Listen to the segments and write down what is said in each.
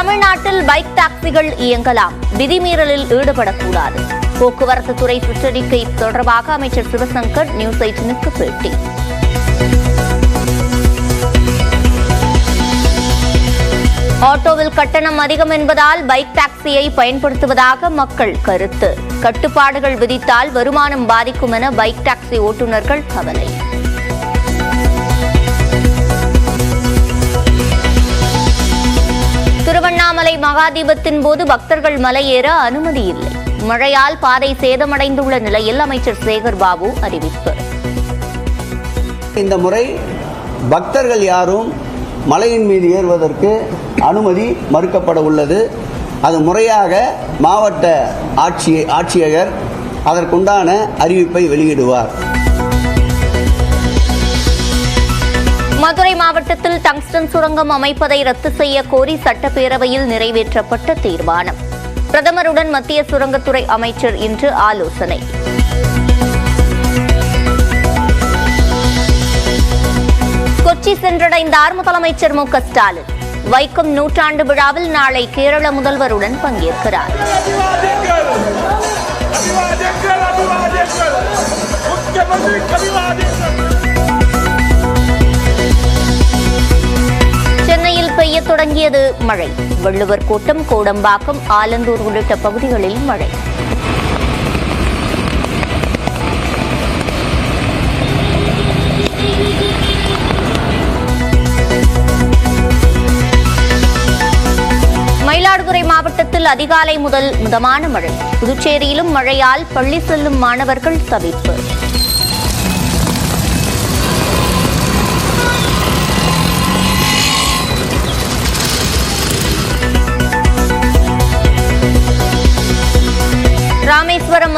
தமிழ்நாட்டில் பைக் டாக்ஸிகள் இயங்கலாம். விதிமீறலில் ஈடுபடக்கூடாது. போக்குவரத்து துறை சுற்றறிக்கை தொடர்பாக அமைச்சர் சிவசங்கர் நியூஸ் எயிட்டினுக்கு பேட்டி. ஆட்டோவில் கட்டணம் அதிகம் என்பதால் பைக் டாக்ஸியை பயன்படுத்துவதாக மக்கள் கருத்து. கட்டுப்பாடுகள் விதித்தால் வருமானம் பாதிக்கும் என பைக் டாக்ஸி ஓட்டுநர்கள் கவலை. திருவண்ணாமலை மகாதீபத்தின் போது பக்தர்கள் மலையேற அனுமதி இல்லை. மழையால் பாதை சேதமடைந்துள்ள நிலையில் அமைச்சர் சேகர் பாபு அறிவிப்பு. இந்த முறை பக்தர்கள் யாரும் மலையின் மீது ஏறுவதற்கு அனுமதி மறுக்கப்பட உள்ளது. அது முறையாக மாவட்ட ஆட்சி ஆட்சியர் அதற்குண்டான அறிவிப்பை வெளியிடுவார். மதுரை மாவட்டத்தில் டங்ஸ்டன் சுரங்கம் அமைப்பதை ரத்து செய்ய கோரி சட்டப்பேரவையில் நிறைவேற்றப்பட்ட தீர்மானம். பிரதமருடன் மத்திய சுரங்கத்துறை அமைச்சர் இன்று ஆலோசனை. கொச்சி சென்றடைந்தார் முதலமைச்சர் மு ஸ்டாலின் வைக்கம் நூற்றாண்டு விழாவில் நாளை கேரள முதல்வருடன் பங்கேற்கிறார். முக்கியமந்திரி தொடங்கியது மழை. வள்ளுவர் கோட்டம் கோடம்பாக்கம் ஆலந்தூர் உள்ளிட்ட பகுதிகளில் மழை. மயிலாடுதுறை மாவட்டத்தில் அதிகாலை முதல் மிதமான மழை. புதுச்சேரியிலும் மழையால் பள்ளி செல்லும் மாணவர்கள் தவிப்பு.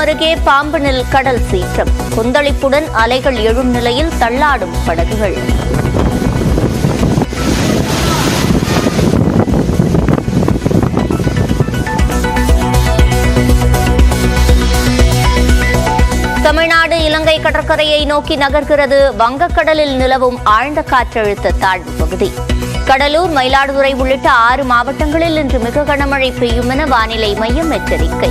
அருகே பாம்பனில் கடல் சீற்றம். கொந்தளிப்புடன் அலைகள் எழும் நிலையில் தள்ளாடும் படகுகள். தமிழ்நாடு இலங்கை கடற்கரையை நோக்கி நகர்கிறது வங்கக்கடலில் நிலவும் ஆழ்ந்த காற்றழுத்த தாழ்வு பகுதி. கடலூர் மயிலாடுதுறை உள்ளிட்ட ஆறு மாவட்டங்களில் இன்று மிக கனமழை பெய்யும் என வானிலை மையம் எச்சரிக்கை.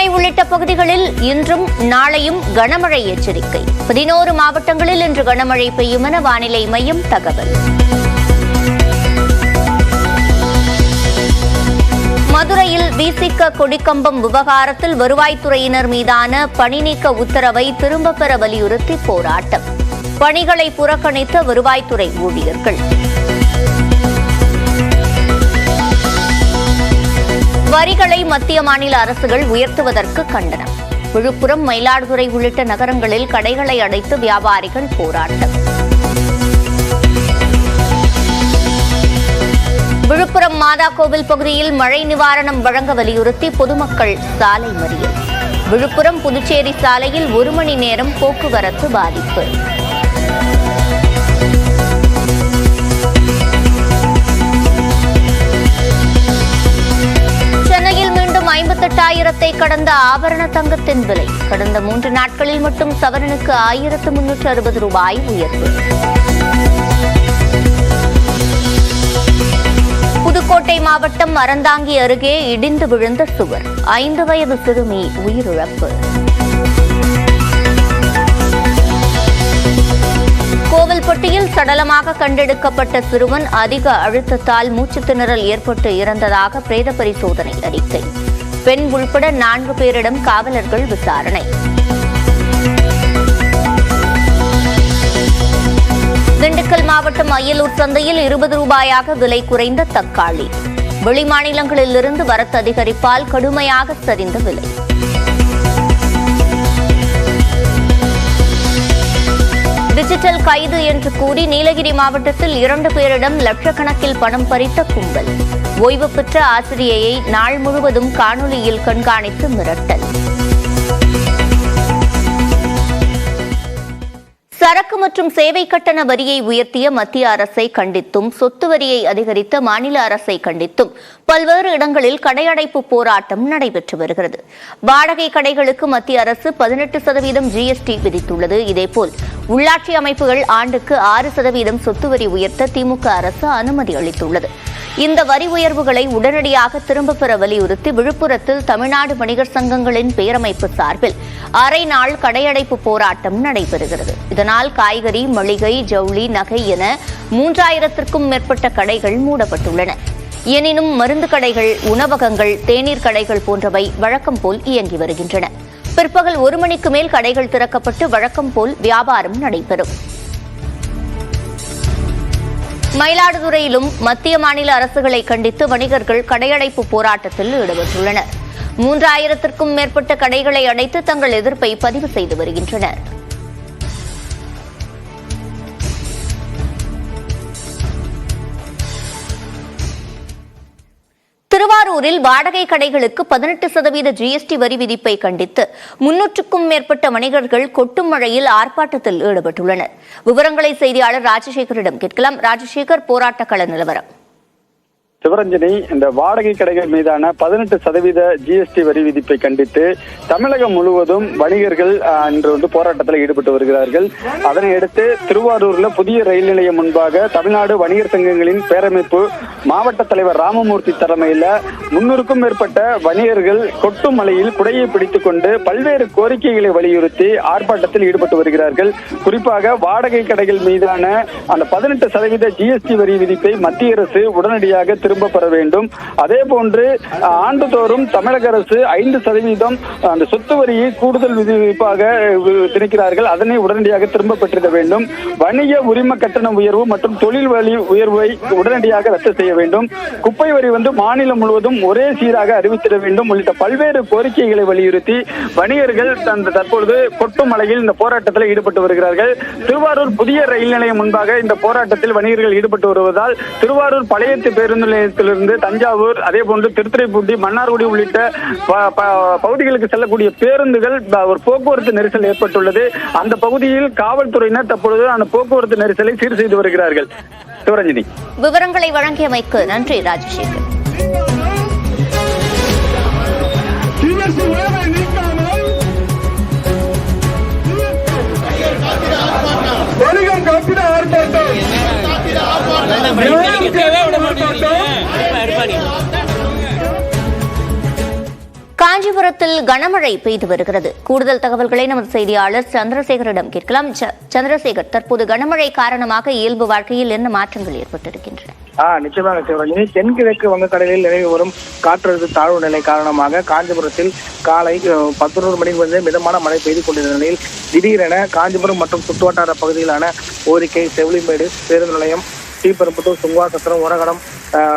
சென்னை உள்ளிட்ட பகுதிகளில் இன்றும் நாளையும் கனமழை எச்சரிக்கை. பதினோரு மாவட்டங்களில் இன்று கனமழை பெய்யும் என வானிலை மையம் தகவல். மதுரையில் விசிக கொடிக்கம்பம் விவகாரத்தில் வருவாய்த்துறையினர் மீதான பணி நீக்க உத்தரவை திரும்பப் பெற வலியுறுத்தி போராட்டம். பணிகளை புறக்கணித்த வருவாய்த்துறை ஊழியர்கள். வரிகளை மத்திய மாநில அரசுகள் உயர்த்துவதற்கு கண்டனம். விழுப்புரம் மயிலாடுதுறை உள்ளிட்ட நகரங்களில் கடைகளை அடைத்து வியாபாரிகள் போராட்டம். விழுப்புரம் மாதா கோவில் பகுதியில் மழை நிவாரணம் வழங்க வலியுறுத்தி பொதுமக்கள் சாலை மறியல். விழுப்புரம் புதுச்சேரி சாலையில் ஒரு மணி நேரம் போக்குவரத்து பாதிப்பு. ஐம்பத்தெட்டாயிரத்தை கடந்த ஆபரண தங்கத்தின் விலை. கடந்த மூன்று நாட்களில் மட்டும் சவரனுக்கு ஆயிரத்து முன்னூற்று அறுபது ரூபாய் உயர்வு. புதுக்கோட்டை மாவட்டம் அறந்தாங்கி அருகே இடிந்து விழுந்த சுவர். ஐந்து வயது சிறுமி உயிரிழப்பு. கோவில்பட்டியில் சடலமாக கண்டெடுக்கப்பட்ட சிறுவன் அதிக அழுத்தத்தால் மூச்சு திணறல் ஏற்பட்டு இறந்ததாக பிரேத பரிசோதனை அறிக்கை. பெண் உள்பட நான்கு பேரிடம் காவலர்கள் விசாரணை. திண்டுக்கல் மாவட்டம் அயலூர் சந்தையில் இருபது ரூபாயாக விலை குறைந்த தக்காளி. வெளிமாநிலங்களிலிருந்து வரத்து அதிகரிப்பால் கடுமையாக சரிந்த விலை. டிஜிட்டல் கைது என்று கூறி நீலகிரி மாவட்டத்தில் இரண்டு பேரிடம் லட்சக்கணக்கில் பணம் பறித்த கும்பல். ஓய்வு பெற்ற ஆசிரியையை நாள் முழுவதும் காணொலியில் கண்காணித்து மிரட்டல். சரக்கு மற்றும் சேவை கட்டண வரியை உயர்த்திய மத்திய அரசை கண்டித்தும் சொத்து வரியை அதிகரித்த மாநில அரசை கண்டித்தும் பல்வேறு இடங்களில் கடையடைப்பு போராட்டம் நடைபெற்று வருகிறது. வாடகை கடைகளுக்கு மத்திய அரசு பதினெட்டு சதவீதம் ஜிஎஸ்டி விதித்துள்ளது. இதேபோல் உள்ளாட்சி அமைப்புகள் ஆண்டுக்கு ஆறு சதவீதம் சொத்து வரி உயர்த்த திமுக அரசு அனுமதி அளித்துள்ளது. இந்த வரி உயர்வுகளை உடனடியாக திரும்பப் பெற வலியுறுத்தி விழுப்புரத்தில் தமிழ்நாடு வணிகர் சங்கங்களின் பேரமைப்பு சார்பில் அரை நாள் கடையடைப்பு போராட்டம் நடைபெறுகிறது. இதனால் காய்கறி மளிகை ஜவுளி நகை என மூன்றாயிரத்திற்கும் மேற்பட்ட கடைகள் மூடப்பட்டுள்ளன. எனினும் மருந்து கடைகள் உணவகங்கள் தேநீர் கடைகள் போன்றவை வழக்கம் போல் இயங்கி வருகின்றன. பிற்பகல் ஒரு மணிக்கு மேல் கடைகள் திறக்கப்பட்டு வழக்கம் போல் வியாபாரம் நடைபெறும். மயிலாடுதுறையிலும் மத்திய மாநில அரசுகளை கண்டித்து வணிகர்கள் கடையடைப்பு போராட்டத்தில் ஈடுபட்டுள்ளனர். மூன்றாயிரத்திற்கும் மேற்பட்ட கடைகளை அடைத்து தங்கள் எதிர்ப்பை பதிவு செய்து வருகின்றனர். திருவாரூரில் வாடகை கடைகளுக்கு பதினெட்டு சதவீத ஜிஎஸ்டி வரி விதிப்பை கண்டித்து முன்னூற்றுக்கும் மேற்பட்ட வணிகர்கள் கொட்டும் மழையில் ஆர்ப்பாட்டத்தில் ஈடுபட்டுள்ளனர். விவரங்களை செய்தியாளர் ராஜசேகரிடம் கேட்கலாம். ராஜசேகர் போராட்ட கள நிலவரம். சிவரஞ்சனி இந்த வாடகை கடைகள் மீதான பதினெட்டு சதவீத ஜிஎஸ்டி வரி விதிப்பை கண்டித்து தமிழகம் முழுவதும் வணிகர்கள் இன்று வந்து போராட்டத்தில் ஈடுபட்டு வருகிறார்கள். அதனை அடுத்து திருவாரூர்ல புதிய ரயில் நிலையம் முன்பாக தமிழ்நாடு வணிகர் சங்கங்களின் பேரமைப்பு மாவட்ட தலைவர் ராமமூர்த்தி தலைமையில் முன்னூறுக்கும் மேற்பட்ட வணிகர்கள் கொட்டும் மலையில் குடையை பிடித்துக் கொண்டு பல்வேறு கோரிக்கைகளை வலியுறுத்தி ஆர்ப்பாட்டத்தில் ஈடுபட்டு வருகிறார்கள். குறிப்பாக வாடகை கடைகள் மீதான அந்த பதினெட்டு சதவீத ஜிஎஸ்டி வரி விதிப்பை மத்திய அரசு உடனடியாக திரும்ப பெற வேண்டும். அதே போன்று ஆண்டுதோறும் தமிழக அரசு ஐந்து சதவீதம் அந்த சொத்து வரியை கூடுதல் விதிப்பாக திணிக்கிறார்கள் அதனை உடனடியாக திரும்ப பெற்றிட வேண்டும். வணிக உரிம கட்டண உயர்வு மற்றும் தொழில் வரி உயர்வை உடனடியாக ரத்து செய்ய வேண்டும். குப்பை வரி வந்து மாநிலம் முழுவதும் ஒரே சீராக அறிவித்திட வேண்டும். உள்ளிட்ட பல்வேறு கோரிக்கைகளை வலியுறுத்தி வணிகர்கள் அந்த தற்பொழுது கொட்டுமலையில் இந்த போராட்டத்தில் ஈடுபட்டு வருகிறார்கள். திருவாரூர் புதிய ரயில் நிலையம் முன்பாக இந்த போராட்டத்தில் வணிகர்கள் ஈடுபட்டு வருவதால் திருவாரூர் பழைய பேருந்து நிலையத்திலிருந்து தஞ்சாவூர் அதே போன்று திருத்துறைப்பூண்டி மன்னார்குடி உள்ளிட்ட ப- ப- பகுதிகளுக்கு செல்லக்கூடிய பேருந்துகள் ஒரு போக்குவரத்து நெரிசல் ஏற்பட்டுள்ளது. அந்த பகுதியில் காவல்துறையினர் தற்பொழுது அந்த போக்குவரத்து நெரிசலை சீர் செய்து வருகிறார்கள். சிவரஞ்சனி. விவரங்களை வழங்கியமைக்கு நன்றி ராஜசேகர். காஞ்சிபுரத்தில் கனமழை பெய்து வருகிறது. கூடுதல் தகவல்களை நமது செய்தியாளர் சந்திரசேகரிடம் கேட்கலாம். ச- சந்திரசேகர் தற்போது கனமழை காரணமாக இயல்பு வாழ்க்கையில் என்ன மாற்றங்கள் ஏற்பட்டிருக்கின்றன? ஆஹ் நிச்சயமாக சிவரஞ்சனி தென்கிழக்கு வங்கக்கடலில் நிலவி வரும் காற்றழுத்த தாழ்வு நிலை காரணமாக காஞ்சிபுரத்தில் காலை பத்தொன்பது மணிக்கு வந்து மிதமான மழை பெய்து கொண்டிருந்த நிலையில் திடீரென காஞ்சிபுரம் மற்றும் சுற்றுவட்டார பகுதிகளான ஓரிக்கை செவிலிமேடு பேருந்து நிலையம் ஸ்ரீபெரும்புத்தூர் சுங்குவாசத்திரம் உரகடம்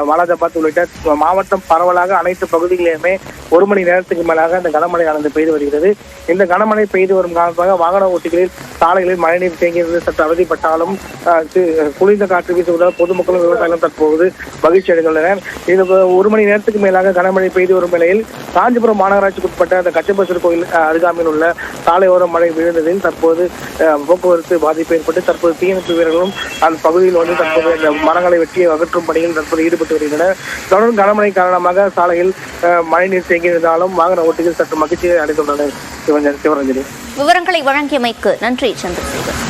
வாலாஜாபாத் உள்ளிட்ட மாவட்டம் பரவலாக அனைத்து பகுதிகளிலுமே ஒரு மணி நேரத்துக்கு மேலாக இந்த கனமழையானது பெய்து வருகிறது. இந்த கனமழை பெய்து வரும் காரணமாக வாகன ஓட்டிகளில் சாலைகளில் மழைநீர் தேங்கியது. சற்று அவதிப்பட்டாலும் குளிர்ந்த காற்று வீசுவதால் பொதுமக்களும் விவசாயிகளும் தற்போது மகிழ்ச்சி அடைந்துள்ளனர். இது ஒரு மணி நேரத்துக்கு மேலாக கனமழை பெய்து வரும் நிலையில் காஞ்சிபுரம் மாநகராட்சிக்கு உட்பட்ட அந்த கச்சபசர் கோயில் அருகாமையில் உள்ள சாலையோரம் மழை விழுந்ததில் தற்போது போக்குவரத்து பாதிப்பு ஏற்பட்டு தற்போது தீயணைப்பு வீரர்களும் அந்த பகுதியில் வந்து தற்போது இந்த மரங்களை வெட்டி அகற்றும் பணியில் தற்போது ஈடுபட்டு வருகின்றனர் தொடர்ந்து கனமழை காரணமாக சாலையில் அஹ், மழைநீர் தேங்கியிருந்தாலும் வாகன ஓட்டிகள் சற்று மகிழ்ச்சியை அடைந்துள்ளனர். சிவரஞ்சன் சிவரஞ்சனி விவரங்களை வழங்கியமைக்கு நன்றி சந்திரசேகர்.